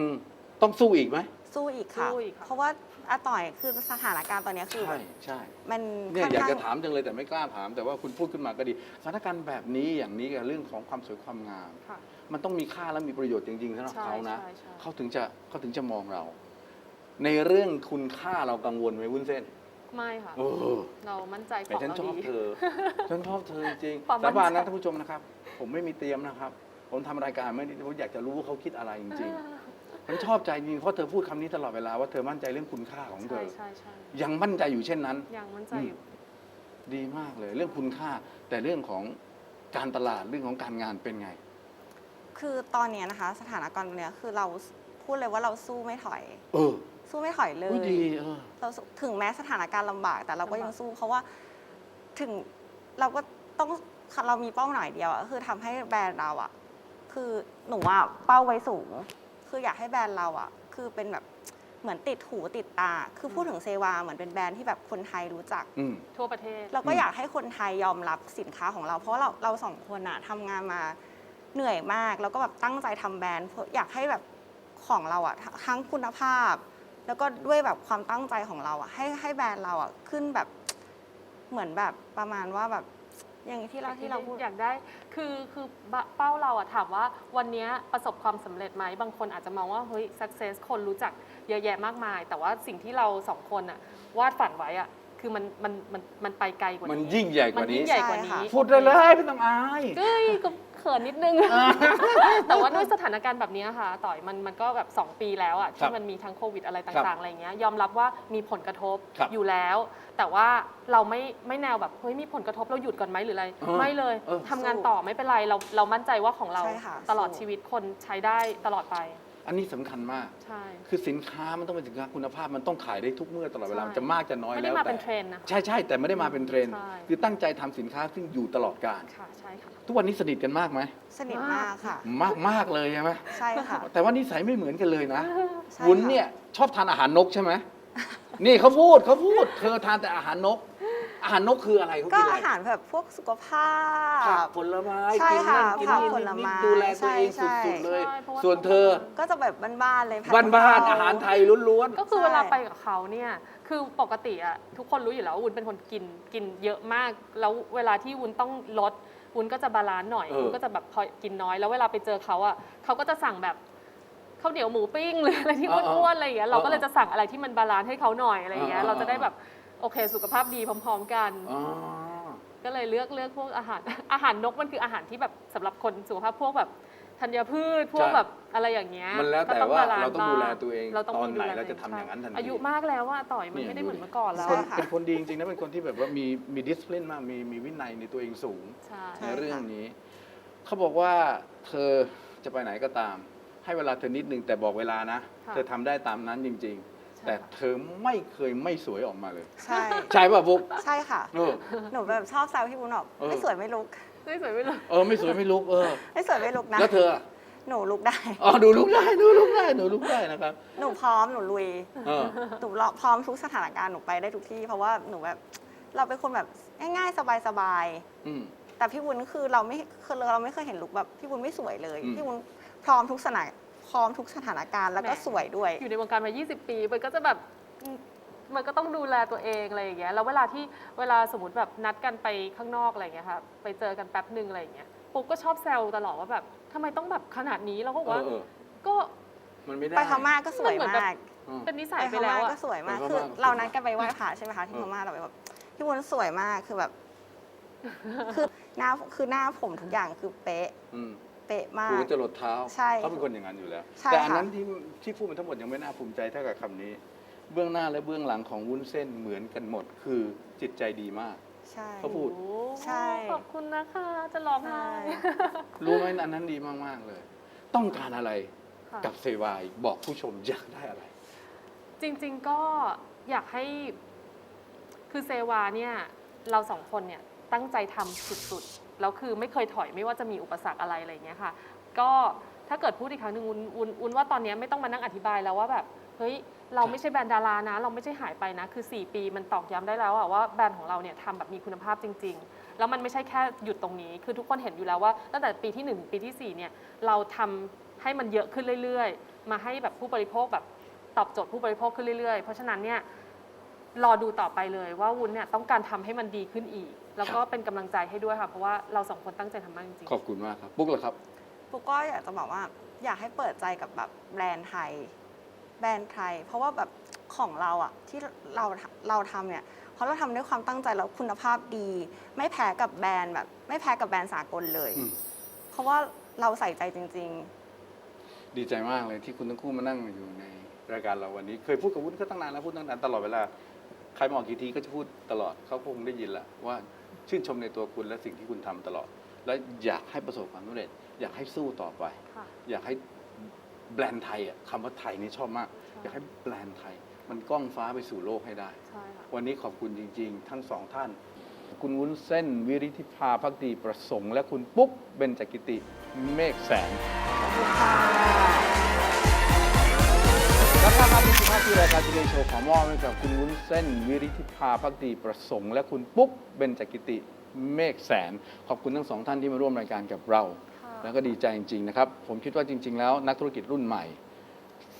S1: ต้องสู้อีกไหม
S6: สู้อีกค่ะ
S4: สู้อีกค่ะ
S6: เพราะว่าอาต่อยคือสถานการณ์ตอนเนี้ยคือ
S1: ใช่ใช่
S6: มัน
S1: เนี่ย
S6: ค่อน
S1: อยาก
S6: ข้าง
S1: จะถามจังเลยแต่ไม่กล้าถาม แต่ว่าคุณพูดขึ้นมาก็ดีสถานการณ์แบบนี้อย่างนี้กับเรื่องของความสวยความงาม
S4: ค่ะ
S1: มันต้องมีค่าและมีประโยชน์จริงๆสำหรับ
S4: ใช่
S1: เขานะ
S4: ใช่ใช่
S1: เขาถึงจะเขาถึงจะมองเรา ในเรื่องคุณค่าเรากังวลไหมวุ้นเส้น
S4: ไม่ค่ะ
S1: เออ
S4: เรามั่นใจข
S1: แต่
S4: อง
S1: ฉัน
S4: เรา
S1: ชอบ
S4: ดี
S1: เธอ ฉันชอบเธอจริง
S4: ความ
S1: ๆสาบาน
S4: มั่
S1: นะ
S4: นใจ
S1: ท่านผู้ชมนะครับ ผมไม่มีเตรียมนะครับ ผมทำรายการไม่ได้ผมอยากจะรู้ว่าเขาคิดอะไรจริงๆฉันชอบใจจริงเพราะเธอพูดคำนี้ตลอดเวลาว่าเธอมั่นใจเรื่องคุณค่าของเธ
S4: ใช่
S1: อ
S4: ใช่ใช่
S1: ยังมั่นใจอยู่เช่นนั้น
S4: ยังมั่นใจอยู่
S1: ดีมากเลย เรื่องคุณค่า แต่เรื่องของการตลาดเรื่องของการงานเป็นไง
S6: คือตอนเนี้ยนะคะ สถานการณ์ตอนเนี้ยคือเราพูดเลยว่าเราสู้ไม่ถอย
S1: เออ
S6: สู้ไม่ถอยเล
S1: อุ๊
S6: ย
S1: ย ดีเออ
S6: เราสู้ถึงแม้สถานการณ์ลำบาก แต่เราก็
S4: ลำบาก
S6: ยังสู้เพราะว่าถึงเราก็ต้องเรามีเป้าหมายเดียวอะคือทำให้แบรนด์เราอะ คือหนูอะเป้าไว้สูง คืออยากให้แบรนด์เราอะคือเป็นแบบเหมือนติดหูติดตา คือพูดถึงเซวาเหมือนเป็นแบรนด์ที่แบบคนไทยรู้จัก
S1: อืม
S4: ทั่วประเทศ
S6: เราก็
S1: อืม
S6: อยากให้คนไทยยอมรับสินค้าของเรา เพราะว่าเราเราสองคนอะทำงานมาเหนื่อยมาก แล้วก็แบบตั้งใจทำแบรนด์เพราะอยากให้แบบของเราอะทั้งคุณภาพ แล้วก็ด้วยแบบความตั้งใจของเราอะให้ให้แบรนด์เราอะขึ้นแบบเหมือนแบบประมาณว่าแบบ อย่างที่เราที่เราพูด
S4: อยากได้คือคือเป้าเราอะถามว่าวันเนี้ยประสบความสำเร็จไหมบางคนอาจจะมองว่าเฮ้ย success คนรู้จักเยอะแยะมากมาย แต่ว่าสิ่งที่เราสองคนอะวาดฝันไว้อะคือมันมันมันมันไปไกลกว่านี้
S1: มันยิ่งใหญ่กว่านี้
S4: มันยิ่งใหญ่กว่านี้
S6: ใช่ค่ะ
S1: พูดได้เลยไม่ต้องอาย
S4: เอ้ยก็ เขินนิดนึง แต่ว่าด้วยสถานการณ์แบบนี้ค่ะ ต่อยมันมันก็แบบ 2 ปีแล้วอะ
S1: ครั
S4: ที่
S1: บ
S4: มันมีทั้งโควิดอะไร
S1: ครั
S4: ต่าง
S1: บ
S4: ๆอะไรเงี้ยยอมรับว่ามีผลกระทบ
S1: ครับ
S4: อยู่แล้ว แต่ว่าเราไม่ไม่แนวแบบเฮ้ยมีผลกระทบเราหยุดก่อนไหมหรืออะไร
S1: เออ
S4: ไม่เลย
S1: เออ
S4: ทำงานต่อไม่เป็นไรเราเรามั่นใจว่าของเรา
S6: ใช่ค่ะ
S4: ตลอด
S6: สู้
S4: ชีวิตคนใช้ได้ตลอดไป
S1: อันนี้สำคัญมาก
S4: ใช่
S1: คือสินค้ามันต้องเป็นสินค้าคุณภาพมันต้องขายได้ทุกเมื่อตลอดเวลา
S4: ใช่
S1: มันจะมากจะน้อย
S4: ไม่
S1: แล้
S4: ได้
S1: ว
S4: มา
S1: แต่
S4: เป็นเทรนด์นะคะ
S1: ใช่ใช่แต่ไม่ได้มาเป็นเทรนด์
S4: ใช่
S1: คือตั้งใจทำสินค้าซึ่งอยู่ตลอดกาล
S4: ค่ะ ใช่ค่ะ
S1: ทุกวันนี้สนิทกันมากไหม
S6: สนิทมากค่ะ
S1: มากมากเลยใช่ไหม
S6: ใช่ค่ะ
S1: แต่ว่านิสัยไม่เหมือนกันเลยนะ
S6: ใช่
S1: วุ้น
S6: ค่ะ
S1: เนี่ยชอบทานอาหารนกใช่ไหม นี่เขาพูดเขาพูด เธอทานแต่อาหารนก อาหารนกคืออะไรเขา
S6: ก็
S1: กินอะไร
S6: อาหารแบบพวกสุขภา
S1: ผัก
S6: พ
S1: ผลไม้
S6: ใช่
S1: กิน
S6: ค่ะ
S1: นั่นกิน
S6: ผัก
S1: นี่
S6: ผลไม้
S1: ดูแลตัวเอง
S6: ใช่
S1: สุดๆเลย
S4: ใช่เพราะว่า
S1: ส่วนเธอ
S6: ก็จะแบบบ้านๆเลยผัด
S1: บ้านบ้านๆ
S6: กะเพ
S1: อาหารไทยล้วน
S4: ก็คือ
S6: ใช่
S4: เวลาไปกับเขาเนี่ย คือปกติอะทุกคนรู้อยู่แล้วว่าวุ้นเป็นคนกินกินเยอะมาก แล้วเวลาที่วุ้นต้องลดวุ้นก็จะบาลานซ์หน่อย
S1: เออ
S4: วุ้นก็จะแบบพอกินน้อย แล้วเวลาไปเจอเขาอะเขาก็จะสั่งแบบข้าวเหนียวหมูปิ้งหรืออะไรที่อ้วนๆอะไรอย่างเงี้ยเราก็เลยจะสั่งอะไรที่มันบาลานซ์ให้เขาหน่อยอะไรอย่างเงี้ยเราจะได้แบบ โอเค สุขภาพดีพร้อม ๆ กัน
S1: ๆอ๋อ
S4: ก็เลยเลือกเลือกพวกอาหาร อาหารนกมันคืออาหารที่แบบสำหรับคนสุขภาพพวกแบบธัญพืชพวก
S1: ใช่
S4: แบบอะไรอย่างเงี้ย
S1: มันแล้วแต่
S4: ก็
S1: ว่า
S4: บลนซ์
S1: เราต้องดูแล
S4: บ้
S1: ตัวเอง
S4: เราต้อง
S1: ตอนไหน
S4: ดูแล
S1: เราจะ
S4: ตัว
S1: ทำอย่างนั้นทันที
S4: อายุมากแล้วว่าต่อยมัน
S1: เนี่ย
S4: ไม่ได้
S1: ดู
S4: เหมือน
S1: ดิ
S4: เมื่อก่อนแล้ว
S1: คน
S4: อะค่ะ
S1: เป็นคนดีจริงๆนะเป็นคนที่แบบว่ามีมีดิสเพลินมากมีมีวินัยในตัวเองสูง
S4: ใช่
S1: ในเรื่องนี้ เขาบอกว่าเธอจะไปไหนก็ตาม ให้เวลาเธอนิดนึงแต่บอกเวลานะ
S4: ค่ะ
S1: เธอทำได้ตามนั้นจริง
S4: ใช่
S1: ๆ แต่
S4: ค่ะ
S1: เธอไม่เคยไม่สวยออกมาเลย
S6: ใช่
S1: ใช่ป่ะบุ๊ก
S6: ใช่ค่ะ
S1: เออ
S6: หนูแบบชอบแซวพี่บุญบอก
S1: เออ
S6: ไม่สวยไม่ลุก
S4: ไม่สวยไม่เลย
S1: เออไม่สวยไม่ลุกเออ
S6: ไม่สวยไม่ลุกนะ
S1: แล้วเธออะ
S6: หนูลุกได้
S1: อ๋อดูลุกได้ดูลุกได้หนูลุกได้นะครับ
S6: หนูพร้อมหนูลุย
S1: เออ
S6: หนูพร้อมทุกสถานการณ์หนูไปได้ทุกที่ เพราะว่าหนูแบบเราเป็นคนแบบง่ายๆสบาย
S1: อืม
S6: ๆแต่พี่บุญคือเราไม่คือเราไม่เคยเห็นลุกแบบพี่บุญไม่สวยเลย
S1: อืม
S6: พี่บุญพร้อมทุกสถาน พร้อมทุกสถานการณ์แล้วก็
S4: แหม
S6: สวยด้วย
S4: อยู่ในวงการมา 20 ปี มันก็จะแบบอืมมันก็ต้องดูแลตัวเองอะไรอย่างเงี้ย แล้วเวลาที่เวลาสมมติแบบนัดกันไปข้างนอกอะไรอย่างเงี้ยค่ะ ไปเจอกันแป๊บหนึ่งอะไรอย่างเงี้ย ปุ๊กก็ชอบแซวตลอดว่าแบบทำไมต้องแบบขนาดนี้แล้วก็บอกว่า
S1: เออเออ
S4: ก็
S1: มันไม่ได้
S6: ไปพม่าก็สวย
S4: มันเหมือนแบบ
S6: มาก
S1: อืม
S4: เป็นนิสั
S6: ไป
S4: ย
S6: พ
S4: ไปแล้ว
S6: ม่า
S4: อะ
S6: ก็สวยมาก
S1: ไปพม่า
S6: คือ
S1: ก็สวย
S6: เรานัดกันไปไหว้พระใช่ไหมคะที่
S1: เออ
S6: พม่าเราไปแบบพี่บุญสวยมากคือแบบ คือหน้าคือหน้าผมทุกอย่างคือเป๊ะ
S1: อืม
S6: เป๊ะมา
S1: หู
S6: ก
S1: จะหลดเท้า
S6: ใช่
S1: เขาเป็นคนอย่างนั้นอยู่แล้ว
S6: ใช่
S1: แต่อัน
S6: ค่ะ
S1: นั้นที่ที่พูดมาทั้งหมดยังไม่น่าภูมิใจเท่ากับคำนี้ เบื้องหน้าและเบื้องหลังของวุ้นเส้นเหมือนกันหมด คือจิตใจดีมาก
S6: ใช่
S1: เขาพูด
S4: โอ้
S6: ใช่
S4: ขอบคุณนะคะ จะร้องไห้
S6: ใช่
S1: รู้ไหมอันนั้นดีมาก ๆ เลย ต้องการอะไร
S4: ค่ะ
S1: กับเซวายบอกผู้ชมอยากได้อะไร
S4: จริงๆก็อยากให้คือเซวาเนี่ย เราสองคนเนี่ย ตั้งใจทำสุดๆ แล้วคือไม่เคยถอยไม่ว่าจะมีอุปสรรคอะไรอะไรเงี้ยค่ะ ก็ถ้าเกิดพูดอีกครั้งหนึ่งอุ้นอุนอุนว่าตอนนี้ไม่ต้องมานั่งอธิบายแล้วว่าแบบเฮ้ยเราไม่ใช่แบรนด์ดารานะ เราไม่ใช่หายไปนะ คือ 4 ปีมันตอกย้ำได้แล้วอะว่าแบรนด์ของเราเนี่ยทำแบบมีคุณภาพจริง ๆ แล้วมันไม่ใช่แค่หยุดตรงนี้ คือทุกคนเห็นอยู่แล้วว่า ตั้งแต่ปีที่1ถึงปีที่4เนี่ยเราทำให้มันเยอะขึ้นเรื่อย ๆ มาให้แบบผู้บริโภคแบบตอบโจทย์ผู้บริโภคขึ้นเรื่อยๆ เพราะฉะนั้นเนี่ยรอดูต่อไปเลยว่าวุ้นเนี่ยต้องการทำให้มันดีขึ้นอีก แล้วก็เป็นกำลังใจให้ด้วยค่ะ เพราะว่าเราสองคนตั้งใจทำมากจริง
S1: ขอบคุณมากครับปุ๊กเหรอครับ
S6: ปุ๊กก็อยากจะบอกว่าอยากให้เปิดใจกับแบบแบรนด์ไทย แบรนด์ไทย เพราะว่าแบบของเราอะที่เราเราทำเนี่ยเพราะเราทำด้วยความตั้งใจแล้วคุณภาพดี ไม่แพ้กับแบรนด์แบบ ไม่แพ้กับแบรนด์สากลเลย
S1: อืม
S6: เพราะว่าเราใส่ใจจริงๆ
S1: ดีใจมากเลยที่คุณทั้งคู่มานั่งอยู่ในรายการเราวันนี้ เคยพูดกับวุ้นก็ตั้งนานแล้วพูดตั้งนานตลอดเวลา ใครมาออกกี่ทีก็จะพูดตลอดเขาคงได้ยินแหละว่า ชื่นชมในตัวคุณและสิ่งที่คุณทำตลอด และอยากให้ประสบความสำเร็จ อยากให้สู้ต่อไป
S4: ๆค่ะ
S1: อยากให้แบรนด์ไทยอะคำว่าไทยนี่ชอบมาก อยากให้แบรนด์ไทย มันก้องฟ้าไปสู่โลกให้ได้
S4: ใช่ค่ะ
S1: วันนี้ขอบคุณจริง ๆ ทั้งสองท่าน คุณวุ้นเส้น วิริธิภาพักดีประสงค์ และคุณปุ๊กเบญจกิติเมฆแสน และท่านครับนี่คือภาพที่รายการทีวีโชว์ขอมอบให้กับคุณวุ้นเส้นวิริธิภาพักดีประสงค์ และคุณปุ๊กเบญจกิติเมฆแสน ขอบคุณทั้งสองท่านที่มาร่วมรายการกับเรา
S4: ค่ะ
S1: แล้วก็ดีใจจริง ๆ นะครับ ผมคิดว่าจริง ๆ แล้วนักธุรกิจรุ่นใหม่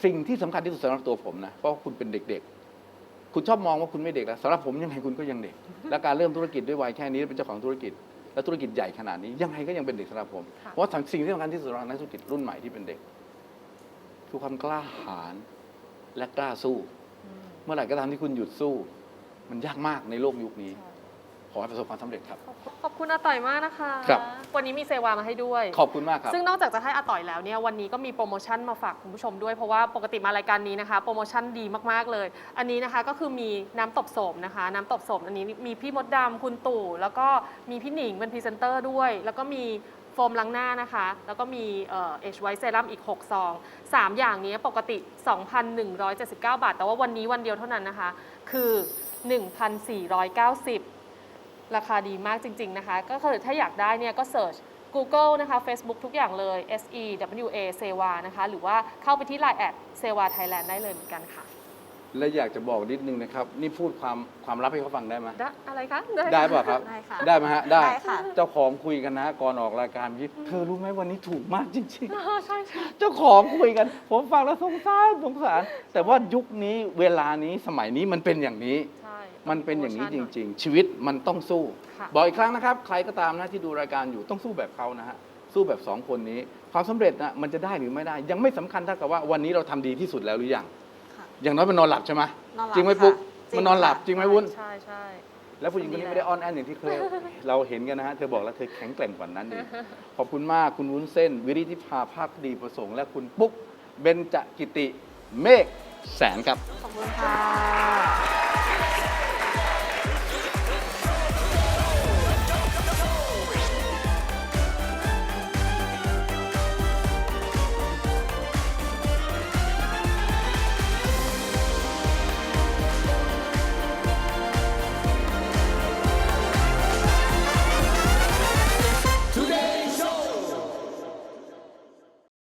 S1: สิ่งที่สำคัญที่สุดสำหรับตัวผมนะเพราะว่าคุณเป็นเด็ก ๆ คุณชอบมองว่าคุณไม่เด็กแล้วสำหรับผมยังไงคุณก็ยังเด็ก และการเริ่มธุรกิจด้วยวัยแค่นี้เป็นเจ้าของธุรกิจ และธุรกิจใหญ่ขนาดนี้ยังไงก็ยังเป็นเด็กสำหรับผม
S4: ค่ะ
S1: เพราะว่าสิ่งที่สำคัญที่สุดสำหรับนักธุรกิจรุ่นใหม่ที่เป็นเด็กคือความกล้าหาญ และกล้าสู้ เมื่อไหร่ก็ตามที่คุณหยุดสู้ มันยากมากในโลกยุคนี้ ขอให้ประสบความสำเร็จครับ
S4: ขอบคุณอาต่อยมากนะคะ
S1: ครับ
S4: วันนี้มีเซวามาให้ด้วย
S1: ขอบคุณมากครับ
S4: ซึ่งนอกจากจะให้อาต่อยแล้วเนี่ยวันนี้ก็มีโปรโมชั่นมาฝากคุณผู้ชมด้วยเพราะว่าปกติมารายการนี้นะคะ โปรโมชั่นดีมากๆเลย อันนี้นะคะก็คือมีน้ำตบโสมนะคะ น้ำตบโสมอันนี้มีพี่มดดำคุณตู่แล้วก็มีพี่หนิงเป็นพรีเซนเตอร์ด้วย แล้วก็มี โฟมล้างหน้านะคะ แล้วก็มีเอชไวท์เซรั่มอีก 6 ซอง 3 อย่างนี้ปกติ 2,179 บาท แต่ว่าวันนี้วันเดียวเท่านั้นนะคะ คือ 1,490 ราคาดีมากจริง ๆ นะคะ ก็คือถ้าอยากได้เนี่ยก็เสิร์ช Google นะคะ Facebook ทุกอย่างเลย S E W A เซวานะคะ หรือว่าเข้าไปที่ Line แอดเซวาไทยแลนด์ได้เลยเหมือนกันค่ะ
S1: และอยากจะบอกนิดนึงนะครับ นี่พูดความความลับให้เขาฟังได้ไหม
S4: ได้อะไรคะ
S1: ได้ป่ะครับ
S6: ได้ค่ะ
S1: ได้ไหมฮะได้
S6: ได้ค่ะ
S1: เจ้าของคุยกันนะก่อนออกรายการพี่เธอรู้ไหมวันนี้ถูกมากจริง
S4: อ๋อใช่ใช่
S1: ๆ เจ้าของคุยกัน ผมฟังแล้วสงสารสงสาร แต่ว่ายุคนี้เวลานี้สมัยนี้มันเป็นอย่างนี้
S4: ใช่
S1: มันเป็นอย่างนี้จริง ๆ ชีวิตมันต้องสู้
S4: ค่ะ
S1: บอกอีกครั้งนะครับ ใครก็ตามนะที่ดูรายการอยู่ต้องสู้แบบเขานะฮะ สู้แบบสองคนนี้ ความสำเร็จนะมันจะได้หรือไม่ได้ ยังไม่สำคัญเท่ากับว่าวันนี้เราทำดีที่สุดแล้วหรือยัง
S6: ค่ะ
S1: อย่างน้อยมันนอนหลับใช่ไหม
S6: นอนหลับ
S1: จริงไหมปุ๊ก
S6: ค่ะจริง
S1: มันนอนหลับ
S6: ค่ะ
S1: จริงไหมวุ้น
S4: ใช่ใช่
S1: แล้วผู้หญิงคนนี้ไม่ได้ออนแอนอย่างที่เคย เราเห็นกันนะฮะ เธอบอกแล้วเธอแข็งแกร่งกว่านั้นเองขอบคุณมากคุณวุ้นเส้น วิริธิภาภาคดีประสงค์ และคุณปุ๊กเบญจกิติเมฆแสนครับ
S6: ขอบคุณค่ะ